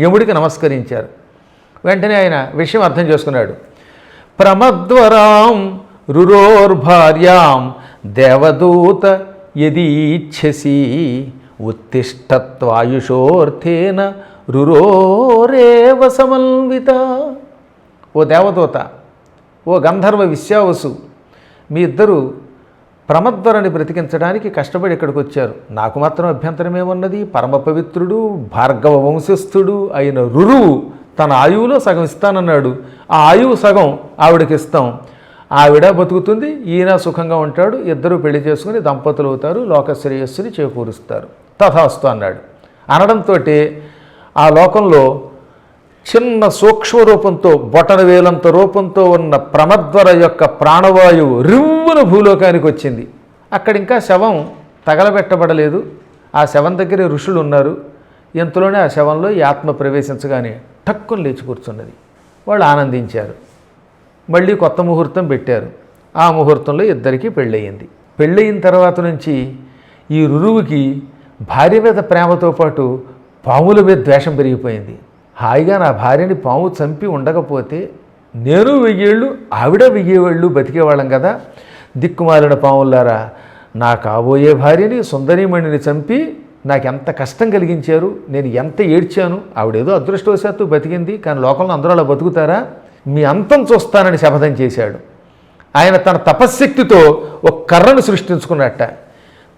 యముడికి నమస్కరించారు. వెంటనే ఆయన విషయం అర్థం చేసుకున్నాడు. ప్రమద్వరాం రురోర్భార్యాం దేవదూత యదీచ్ఛసి ఉత్తిష్టత్వాయుషోర్థేన రురోరేవ సమన్విత. ఓ దేవదూత ఓ గంధర్వ విశ్వావసు మీ ఇద్దరు ప్రమద్వరని బ్రతికించడానికి కష్టపడి ఇక్కడికి వచ్చారు. నాకు మాత్రం అభ్యంతరం ఏమున్నది? పరమ పవిత్రుడు భార్గవ వంశస్థుడు అయిన రురువు తన ఆయువులో సగం ఇస్తానన్నాడు. ఆ ఆయువు సగం ఆవిడకి ఇస్తాం. ఆవిడ బతుకుతుంది ఈయన సుఖంగా ఉంటాడు ఇద్దరు పెళ్ళి చేసుకుని దంపతులు అవుతారు లోకశ్రేయస్సుని చేకూరుస్తారు. తథాస్తు అన్నాడు. అనడంతో ఆ లోకంలో చిన్న సూక్ష్మ రూపంతో బొటన వేలంత రూపంతో ఉన్న ప్రమద్వర యొక్క ప్రాణవాయువు రివ్వున భూలోకానికి వచ్చింది. అక్కడ ఇంకా శవం తగలబెట్టబడలేదు. ఆ శవం దగ్గరే ఋషులు ఉన్నారు. ఎంతలోనే ఆ శవంలో ఈ ఆత్మ ప్రవేశించగానే టక్కుని లేచి కూర్చున్నది. వాళ్ళు ఆనందించారు. మళ్ళీ కొత్త ముహూర్తం పెట్టారు. ఆ ముహూర్తంలో ఇద్దరికీ పెళ్ళయింది. పెళ్ళయిన తర్వాత నుంచి ఈ రురువుకి భార్య మీద ప్రేమతో పాటు పాముల మీద ద్వేషం పెరిగిపోయింది. హాయిగా నా భార్యని పాము చంపి ఉండకపోతే నేను వెయ్యేళ్ళు ఆవిడ వెయ్యేళ్ళు బతికేవాళ్ళం కదా. దిక్కుమాలిన పాములారా నా కాబోయే భార్యని సుందరీమణిని చంపి నాకు ఎంత కష్టం కలిగించారు నేను ఎంత ఏడ్చాను ఆవిడేదో అదృష్టవశాత్తు బతికింది కానీ లోకంలో అందరూ అలా బతుకుతారా? మీ అంతం చూస్తానని శపథం చేశాడు. ఆయన తన తపశ్శక్తితో ఒక కర్రను సృష్టించుకున్నట్ట.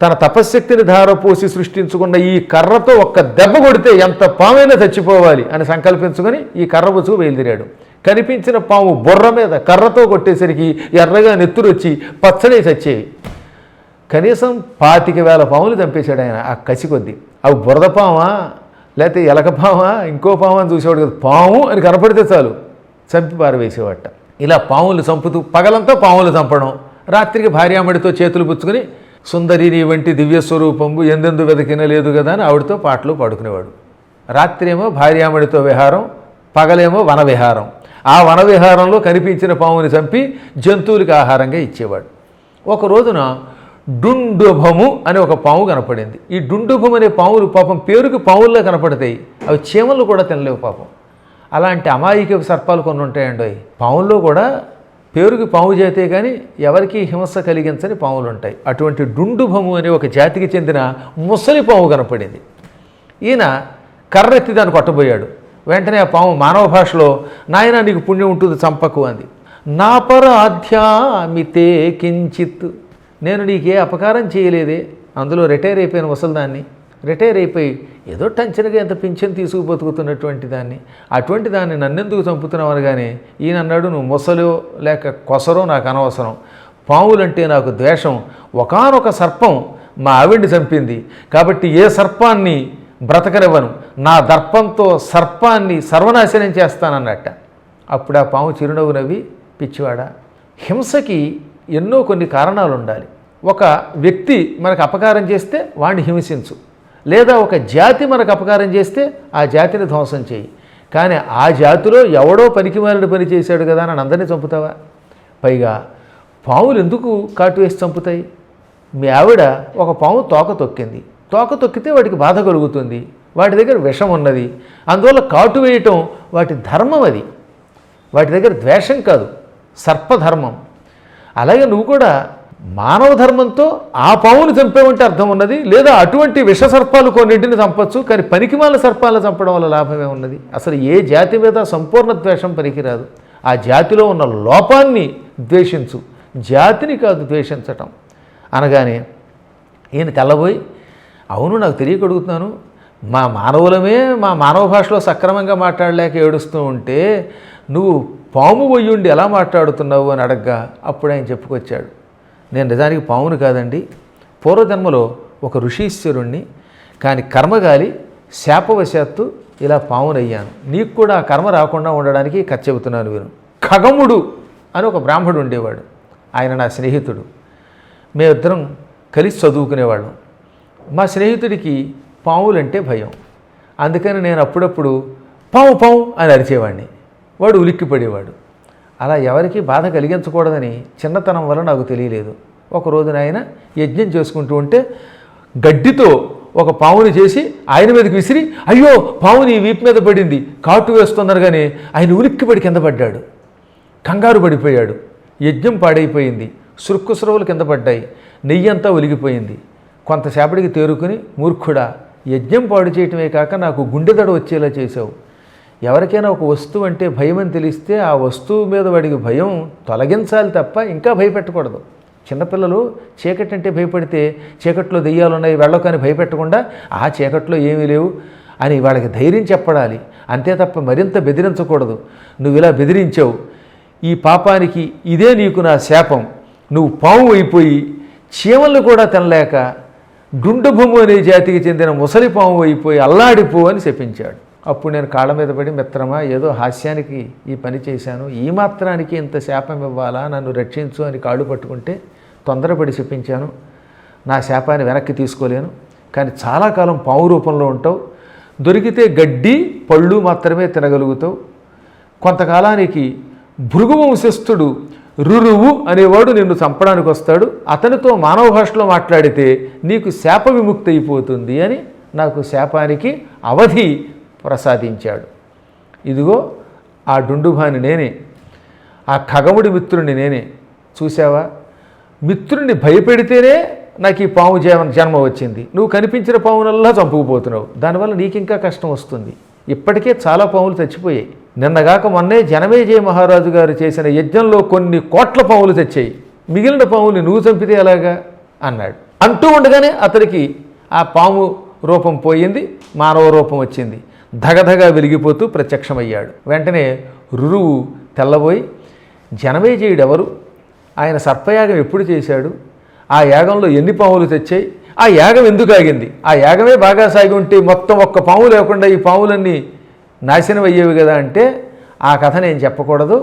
తన తపశ్శక్తిని ధారపోసి సృష్టించుకున్న ఈ కర్రతో ఒక్క దెబ్బ కొడితే ఎంత పామైనా చచ్చిపోవాలి అని సంకల్పించుకొని ఈ కర్ర బుచ్చుకు బయలుదేరాడు. కనిపించిన పాము బుర్ర మీద కర్రతో కొట్టేసరికి ఎర్రగా నెత్తురొచ్చి పచ్చడి చచ్చేవి కనీసం పాతిక వేల పాములు చంపేశాడు ఆయన. ఆ కసి కొద్దీ. అవి బురద పామా లేకపోతే ఎలక పామా ఇంకో పాము అని చూసేవాడు కదా. పాము అని కనపడితే చాలు. చంపి పారవేసేవాట. ఇలా పాములు చంపుతూ పగలంతా పాములు చంపడం రాత్రికి భార్యామడితో చేతులు పుచ్చుకొని సుందరిని వంటి దివ్య స్వరూపము ఎందెందు వెదకిన లేదు కదా అని ఆవిడతో పాటలు పాడుకునేవాడు. రాత్రేమో భార్యామణితో విహారం పగలేమో వన విహారం ఆ వన విహారంలో కనిపించిన పాముని చంపి జంతువులకి ఆహారంగా ఇచ్చేవాడు. ఒక రోజున డుండుభము అనే ఒక పాము కనపడింది. ఈ డుండుభం అనే పాములు పాపం పేరుకి పాముల్లో కనపడతాయి. అవి చీమలు కూడా తినలేవు పాపం. అలాంటి అమాయక సర్పాలు కొన్ని ఉంటాయండి పాముల్లో కూడా పేరుకి పాము చేతే కానీ ఎవరికి హింస కలిగించని పాములు ఉంటాయి అటువంటి డుండుభము అనే ఒక జాతికి చెందిన ముసలి పాము కనపడింది. ఈయన కర్రెత్తి దాన్ని కొట్టబోయాడు. వెంటనే ఆ పాము మానవ భాషలో నాయన నీకు పుణ్యం ఉంటుంది చంపకు అంది. నా పరాధ్యామితే కించిత్ నేను నీకే అపకారం చేయలేదే. అందులో రిటైర్ అయిపోయిన ముసలిదాన్ని రిటైర్ అయిపోయి ఏదో టెన్షన్గా ఎంత పింఛన్ తీసుకు బతుకుతున్నటువంటి దాన్ని. అటువంటి దాన్ని నన్నెందుకు చంపుతున్నావు అనగానే ఈయన అన్నాడు నువ్వు ముసలో లేక కొసరో నాకు అనవసరం. పావులంటే నాకు ద్వేషం. ఒకానొక సర్పం మా ఆవిడ్ని చంపింది. కాబట్టి ఏ సర్పాన్ని బ్రతకనివ్వను. నా దర్పంతో సర్పాన్ని సర్వనాశనం చేస్తానన్నట్ట. అప్పుడు ఆ పాము చిరునవ్వు నవ్వి పిచ్చివాడా హింసకి ఎన్నో కొన్ని కారణాలు ఉండాలి ఒక వ్యక్తి మనకు అపకారం చేస్తే వాడిని హింసించు. లేదా ఒక జాతి మనకు అపకారం చేస్తే ఆ జాతిని ధ్వంసం చేయి. కానీ ఆ జాతిలో ఎవడో పనికిమాలిన పని చేశాడు కదా అని అందరినీ చంపుతావా? పైగా పాములు ఎందుకు కాటు వేసి చంపుతాయి? మీ ఆవిడ ఒక పాము తోక తొక్కింది. తోక తొక్కితే వాటికి బాధ కలుగుతుంది. వాటి దగ్గర విషం ఉన్నది. అందువల్ల కాటు వేయటం వాటి ధర్మం అది. వాటి దగ్గర ద్వేషం కాదు సర్పధర్మం. అలాగే నువ్వు కూడా మానవ ధర్మంతో ఆ పావును చంపేమంటే అర్థం ఉన్నది? లేదా అటువంటి విష సర్పాలు కొన్నింటిని చంపచ్చు కానీ పనికిమాల సర్పాలను చంపడం వల్ల లాభమే ఉన్నది? అసలు ఏ జాతి మీద సంపూర్ణ ద్వేషం పనికిరాదు. ఆ జాతిలో ఉన్న లోపాన్ని ద్వేషించు. జాతిని కాదు ద్వేషించటం. అనగానే ఈయన తెల్లబోయి అవును నాకు తెలియక అడుగుతున్నాను. మా మానవులమే మా మానవ భాషలో సక్రమంగా మాట్లాడలేక ఏడుస్తూ ఉంటే నువ్వు పాము పోయి ఎలా మాట్లాడుతున్నావు అని అడగ్గా అప్పుడు ఆయన చెప్పుకొచ్చాడు. నేను నిజానికి పామును కాదండి. పూర్వజన్మలో ఒక ఋషీశ్వరుణ్ణి కానీ కర్మగాలి శాపవశాత్తు ఇలా పావునయ్యాను నీకు కూడా ఆ కర్మ రాకుండా ఉండడానికి కథ చెబుతున్నాను వీరు. ఖగముడు అని ఒక బ్రాహ్మడు ఉండేవాడు. ఆయన నా స్నేహితుడు. మేమిద్దరం కలిసి చదువుకునేవాళ్ళం. మా స్నేహితుడికి పావులంటే భయం. అందుకని నేను అప్పుడప్పుడు పావు పావు అని అరిచేవాడిని వాడు ఉలిక్కిపడేవాడు. అలా ఎవరికి బాధ కలిగించకూడదని చిన్నతనం వల్ల నాకు తెలియలేదు. ఒక రోజున ఆయన యజ్ఞం చేసుకుంటూ ఉంటే గడ్డితో ఒక పావుని చేసి ఆయన మీదకి విసిరి అయ్యో పావుని వీపు మీద పడింది కాటు వేస్తున్నారు కానీ ఆయన ఉలిక్కిపడి కింద పడ్డాడు. కంగారు పడిపోయాడు. యజ్ఞం పాడైపోయింది. సురుక్కుసురవులు కింద పడ్డాయి. నెయ్యి అంతా ఒలిగిపోయింది కొంతసేపటికి తేరుకుని మూర్ఖుడా యజ్ఞం పాడు చేయటమే కాక నాకు గుండెదడ వచ్చేలా చేశావు. ఎవరికైనా ఒక వస్తువు అంటే భయం అని తెలిస్తే ఆ వస్తువు మీద వాడికి భయం తొలగించాలి తప్ప ఇంకా భయపెట్టకూడదు. చిన్నపిల్లలు చీకటి అంటే భయపడితే చీకట్లో దెయ్యాలు ఉన్నాయి వెళ్ళకని భయపెట్టకుండా ఆ చీకట్లో ఏమీ లేవు అని వాళ్ళకి ధైర్యం చెప్పడాలి. అంతే తప్ప మరింత బెదిరించకూడదు. నువ్వు ఇలా బెదిరించావు ఈ పాపానికి ఇదే నీకు నా శాపం. నువ్వు పాము అయిపోయి చీమలు కూడా తినలేక డుండుభూము అనే జాతికి చెందిన ముసలి పాము అయిపోయి అల్లాడిపో అని చెప్పించాడు అప్పుడు నేను కాళ్ళ మీద పడి మిత్రమా ఏదో హాస్యానికి ఈ పని చేశాను. ఈ మాత్రానికి ఇంత శాపం ఇవ్వాలా? నన్ను రక్షించు అని కాళ్ళు పట్టుకుంటే తొందరపడి చెప్పించాను. నా శాపాన్ని వెనక్కి తీసుకోలేను. కానీ చాలా కాలం పావు రూపంలో ఉంటావు. దొరికితే గడ్డి పళ్ళు మాత్రమే తినగలుగుతావు. కొంతకాలానికి భృగు వంశస్థుడు రురువు అనేవాడు నిన్ను చంపడానికి వస్తాడు. అతనితో మానవ భాషలో మాట్లాడితే నీకు శాప విముక్తి అయిపోతుంది అని నాకు శాపానికి అవధి ప్రసాదించాడు. ఇదిగో ఆ డుండుభాని నేనే ఆ ఖగముడి మిత్రుడిని నేనే. చూసావా మిత్రుడిని భయపెడితేనే నాకు ఈ పాము జన్మ జన్మ వచ్చింది. నువ్వు కనిపించిన పామునల్లా చంపుకుపోతున్నావు. దానివల్ల నీకు ఇంకా కష్టం వస్తుంది. ఇప్పటికే చాలా పాములు చచ్చిపోయాయి. నిన్నగాక మొన్నే జనమేజయ మహారాజు గారు చేసిన యజ్ఞంలో కొన్ని కోట్ల పాములు తెచ్చాయి. మిగిలిన పాముని నువ్వు చంపితే ఎలాగా? అన్నాడు. అంటూ ఉండగానే అతడికి ఆ పాము రూపం పోయింది మానవ రూపం వచ్చింది. ధగధగా వెలిగిపోతూ ప్రత్యక్షమయ్యాడు. వెంటనే రురువు తెల్లబోయి జనమేజయుడు ఎవరు ఆయన సర్పయాగం ఎప్పుడు చేశాడు? ఆ యాగంలో ఎన్ని పాములు తెచ్చాయి? ఆ యాగం ఎందుకు ఆగింది? ఆ యాగమే బాగా సాగి ఉంటే మొత్తం ఒక్క పాము లేకుండా ఈ పాములన్నీ నాశనం అయ్యేవి కదా అంటే ఆ కథ నేను చెప్పకూడదు.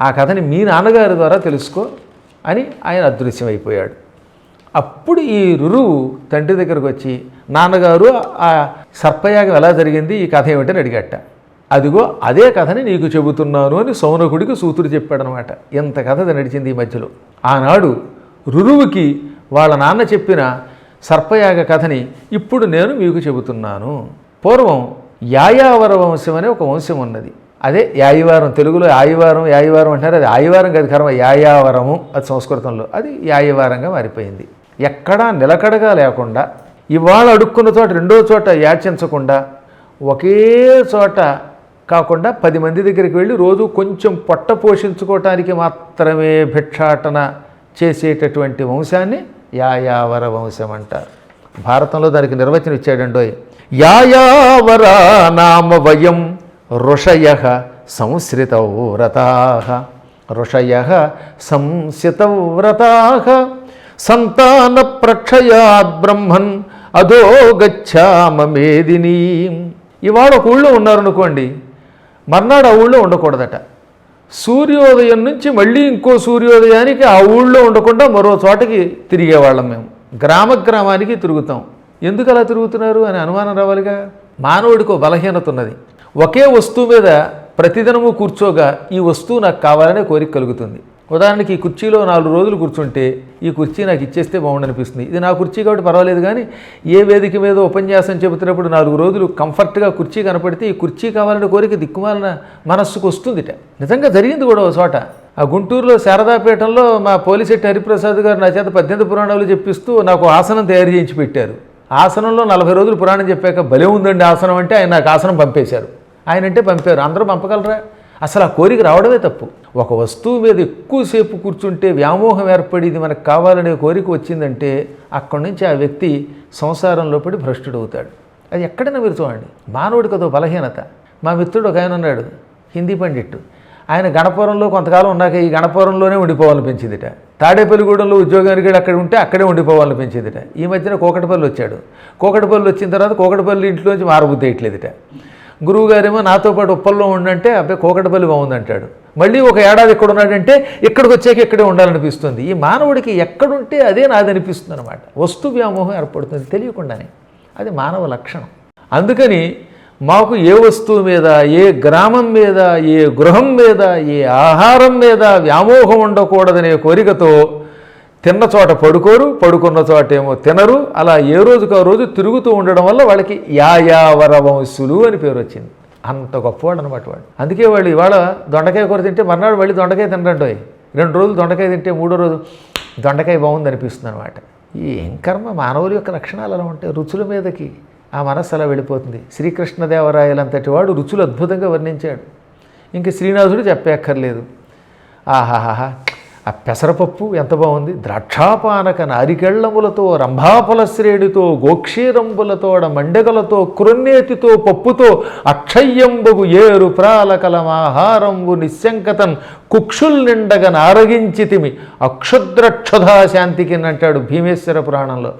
ఆ కథని మీ నాన్నగారి ద్వారా తెలుసుకో అని ఆయన అదృశ్యమైపోయాడు. అప్పుడు ఈ రురువు తండ్రి దగ్గరకు వచ్చి నాన్నగారు ఆ సర్పయాగం ఎలా జరిగింది? ఈ కథ ఏమిటని అడిగట. అదిగో అదే కథని నీకు చెబుతున్నాను అని సౌనకుడికి సూతుడు చెప్పాడనమాట. ఎంత కథ నడిచింది ఈ మధ్యలో. ఆనాడు రురువుకి వాళ్ళ నాన్న చెప్పిన సర్పయాగ కథని ఇప్పుడు నేను మీకు చెబుతున్నాను. పూర్వం యాయావర వంశం అనే ఒక వంశం ఉన్నది. అదే యాయివారం తెలుగులో ఆయివారం యాయివారం అంటారు అది ఆయివారం కాదు కర్మ యాయావరము అది సంస్కృతంలో. అది యాయివారంగా మారిపోయింది. ఎక్కడా నిలకడగా లేకుండా ఇవాళ అడుక్కున్న చోట రెండో చోట యాచించకుండా ఒకే చోట కాకుండా పది మంది దగ్గరికి వెళ్ళి రోజు కొంచెం పొట్ట పోషించుకోవటానికి మాత్రమే భిక్షాటన చేసేటటువంటి వంశాన్ని యాయావర వంశం అంటారు. భారతంలో దానికి నిర్వచనం ఇచ్చాడండోయ్ యాయావర నామ వయం ఋషయ సంశ్రితవ్రతా. ఋషయ సంసితవ్రతా సంతాన ప్రక్షయాద్ బ్రహ్మన్ అదో గచ్చామేదిని ఇవాళ ఒక ఊళ్ళో ఉన్నారనుకోండి మర్నాడు ఆ ఊళ్ళో ఉండకూడదట. సూర్యోదయం నుంచి మళ్ళీ ఇంకో సూర్యోదయానికి ఆ ఊళ్ళో ఉండకుండా మరో చోటకి తిరిగేవాళ్ళం మేము. గ్రామ గ్రామానికి తిరుగుతాం. ఎందుకు అలా తిరుగుతున్నారు అని అనుమానం రావాలిగా? మానవుడికి బలహీనత ఉన్నది. ఒకే వస్తువు మీద ప్రతిదినము కూర్చోగా ఈ వస్తువు నాకు కావాలనే కోరిక కలుగుతుంది. ఉదాహరణకి ఈ కుర్చీలో నాలుగు రోజులు కూర్చుంటే ఈ కుర్చీ నాకు ఇచ్చేస్తే బాగుండనిపిస్తుంది. ఇది నా కుర్చీ కాబట్టి పర్వాలేదు కానీ ఏ వేదిక మీద ఉపన్యాసం చెబుతున్నప్పుడు నాలుగు రోజులు కంఫర్ట్గా కుర్చీ కనపడితే ఈ కుర్చీ కావాలనే కోరిక దిక్కుమాలిన మనస్సుకు వస్తుందిట. నిజంగా జరిగింది కూడా ఒక చోట. ఆ గుంటూరులో శారదాపీఠంలో మా పోలిశెట్టి హరిప్రసాద్ గారు నా చేత పద్దెనిమిది పురాణాలు చెప్పిస్తూ నాకు ఆసనం తయారు చేయించి పెట్టారు. ఆసనంలో నలభై రోజులు పురాణం చెప్పాక భలే ఉందండి ఆసనం అంటే ఆయన నాకు ఆసనం పంపేశారు. ఆయన అంటే పంపారు. అందరూ పంపగలరా? అసలు ఆ కోరిక రావడమే తప్పు. ఒక వస్తువు మీద ఎక్కువసేపు కూర్చుంటే వ్యామోహం ఏర్పడి ఇది మనకు కావాలనే కోరిక వచ్చిందంటే అక్కడి నుంచి ఆ వ్యక్తి సంసారంలో పడి భ్రష్టుడవుతాడు. అది ఎక్కడైనా మీరు చూడండి. మానవుడికి అదో బలహీనత. మా మిత్రుడు ఒక ఆయన ఉన్నాడు హిందీ పండిట్టు. ఆయన గణపురంలో కొంతకాలం ఉన్నాక ఈ గణపురంలోనే ఉండిపోవాలనిపించిందిట. తాడేపల్లిగూడెంలో ఉద్యోగానికి వెళ్ళి అక్కడ ఉంటే అక్కడే ఉండిపోవాలనిపించిందిట. ఈ మధ్యన కోకటపల్లి వచ్చాడు. కోకటపల్లి వచ్చిన తర్వాత కోకటపల్లి ఇంట్లోంచి మారబుద్ధి వేయట్లేదుట గురువుగారేమో నాతో పాటు ఉప్పల్లో ఉండంటే అబ్బాయి కోకటపల్లి బాగుందంటాడు. మళ్ళీ ఒక ఏడాది ఎక్కడ ఉన్నాడంటే ఇక్కడికి వచ్చాక ఇక్కడే ఉండాలనిపిస్తుంది. ఈ మానవుడికి ఎక్కడుంటే అదే నాదనిపిస్తుంది అనమాట వస్తు వ్యామోహం ఏర్పడుతుంది తెలియకుండానే. అది మానవ లక్షణం. అందుకని మాకు ఏ వస్తువు మీద ఏ గ్రామం మీద ఏ గృహం మీద ఏ ఆహారం మీద వ్యామోహం ఉండకూడదనే కోరికతో తిన్న చోట పడుకోరు పడుకున్న చోట ఏమో తినరు. అలా ఏ రోజుకు ఆ రోజు తిరుగుతూ ఉండడం వల్ల వాళ్ళకి యాయావర వంశులు అని పేరు వచ్చింది. అంత గొప్పవాడు అనమాట వాడు. అందుకే వాళ్ళు ఇవాళ దొండకాయ కూర తింటే మర్నాడు మళ్ళీ దొండకాయ తినరంటోయ్ రెండు రోజులు దొండకాయ తింటే మూడో రోజు దొండకాయ బాగుంది అనిపిస్తుంది అనమాట ఏం కర్మ మానవుల యొక్క లక్షణాలు అలా ఉంటాయి. రుచుల మీదకి ఆ మనస్సు అలా వెళ్ళిపోతుంది. శ్రీకృష్ణదేవరాయలంతటి వాడు రుచులు అద్భుతంగా వర్ణించాడు. ఇంక శ్రీనాథుడు చెప్పక్కర్లేదు ఆహాహాహా. ఆ పెసరపప్పు ఎంత బాగుంది? ద్రాక్షాపానక నారికెళ్ళములతో రంభాఫల శ్రేణితో గోక్షీరంబులతోడ మండగలతో కృన్నేతితో పప్పుతో అక్షయ్యంబగు ఏరు ప్రాలకలమాహారంబు నిశంకతన్ కుక్షుల్ నిండగ నారగించితిమి అక్షుద్రక్షుధా శాంతికి అంటాడు భీమేశ్వర పురాణంలో.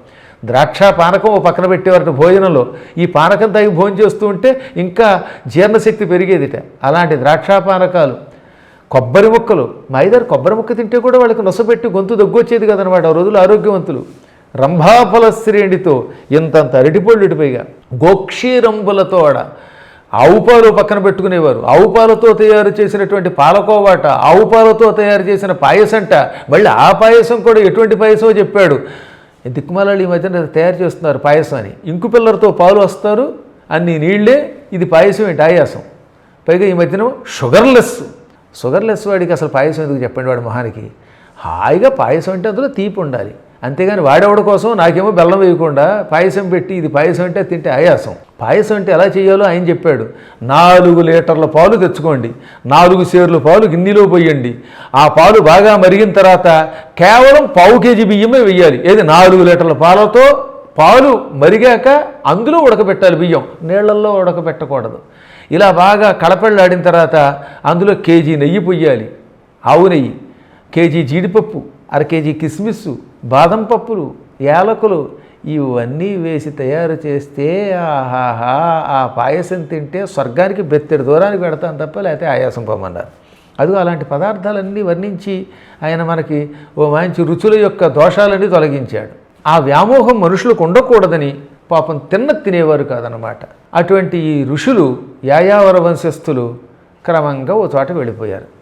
ద్రాక్ష పానకం ఓ పక్కన పెట్టేవారట భోజనంలో. ఈ పానకం తగి భోజనం చేస్తూ ఉంటే ఇంకా జీర్ణశక్తి పెరిగేదిట. అలాంటి ద్రాక్షా పానకాలు కొబ్బరి ముక్కలు. మా ఇద్దరు కొబ్బరి ముక్క తింటే కూడా వాళ్ళకి నొసపెట్టి గొంతు దగ్గొచ్చేది కదనమాట. ఆ రోజులు ఆరోగ్యవంతులు. రంభాఫల శ్రేణితో ఇంతంత అరటిపళ్ళు ఇటుపైగా గోక్షీరంబులతో ఆడ ఆవు పాలు పక్కన పెట్టుకునేవారు. ఆవు పాలతో తయారు చేసినటువంటి పాలకోవాట ఆవు పాలతో తయారు చేసిన పాయసంట. మళ్ళీ ఆ పాయసం కూడా ఎటువంటి పాయసమో చెప్పాడు. దిక్కుమాలాలు ఈ మధ్యన తయారు చేస్తున్నారు పాయసం అని. ఇంకు పిల్లలతో పాలు వస్తారు. అన్ని నీళ్ళే ఇది పాయసం ఏంటి? ఆయాసం. పైగా ఈ మధ్యన షుగర్లెస్. షుగర్లెస్ వాడికి అసలు పాయసం ఎందుకు చెప్పండి వాడు మొహానికి? హాయిగా పాయసం అంటే అందులో తీపి ఉండాలి. అంతేగాని వాడేవాడి కోసం? నాకేమో బెల్లం వేయకుండా పాయసం పెట్టి ఇది పాయసం అంటే తింటే ఆయాసం. పాయసం అంటే ఎలా చేయాలో ఆయన చెప్పాడు. నాలుగు లీటర్ల పాలు తెచ్చుకోండి. నాలుగు సేర్లు పాలు గిన్నెలో పోయండి. ఆ పాలు బాగా మరిగిన తర్వాత కేవలం పావు కేజీ బియ్యమే వెయ్యాలి ఏది? నాలుగు లీటర్ల పాలతో పాలు మరిగాక అందులో ఉడకబెట్టాలి బియ్యం. నీళ్ళల్లో ఉడకబెట్టకూడదు. ఇలా బాగా కళపెళ్ళాడిన తర్వాత అందులో కేజీ నెయ్యి పొయ్యాలి ఆవు నెయ్యి కేజీ జీడిపప్పు అర కేజీ కిస్మిస్ బాదం పప్పులు యాలకులు ఇవన్నీ వేసి తయారు చేస్తే ఆహాహా ఆ పాయసం తింటే స్వర్గానికి బెత్తెడు దూరానికి పెడతాను తప్ప లేకపోతే ఆయాసం పోమన్నారు అదిగో అలాంటి పదార్థాలన్నీ వర్ణించి ఆయన మనకి ఓ మంచి రుచుల యొక్క దోషాలన్నీ తొలగించాడు. ఆ వ్యామోహం మనుషులకు ఉండకూడదని పాపం తిన్న తినేవారు కాదనమాట అటువంటి ఈ ఋషులు యాయావర వంశస్థులు క్రమంగా ఓ చోట వెళ్ళిపోయారు.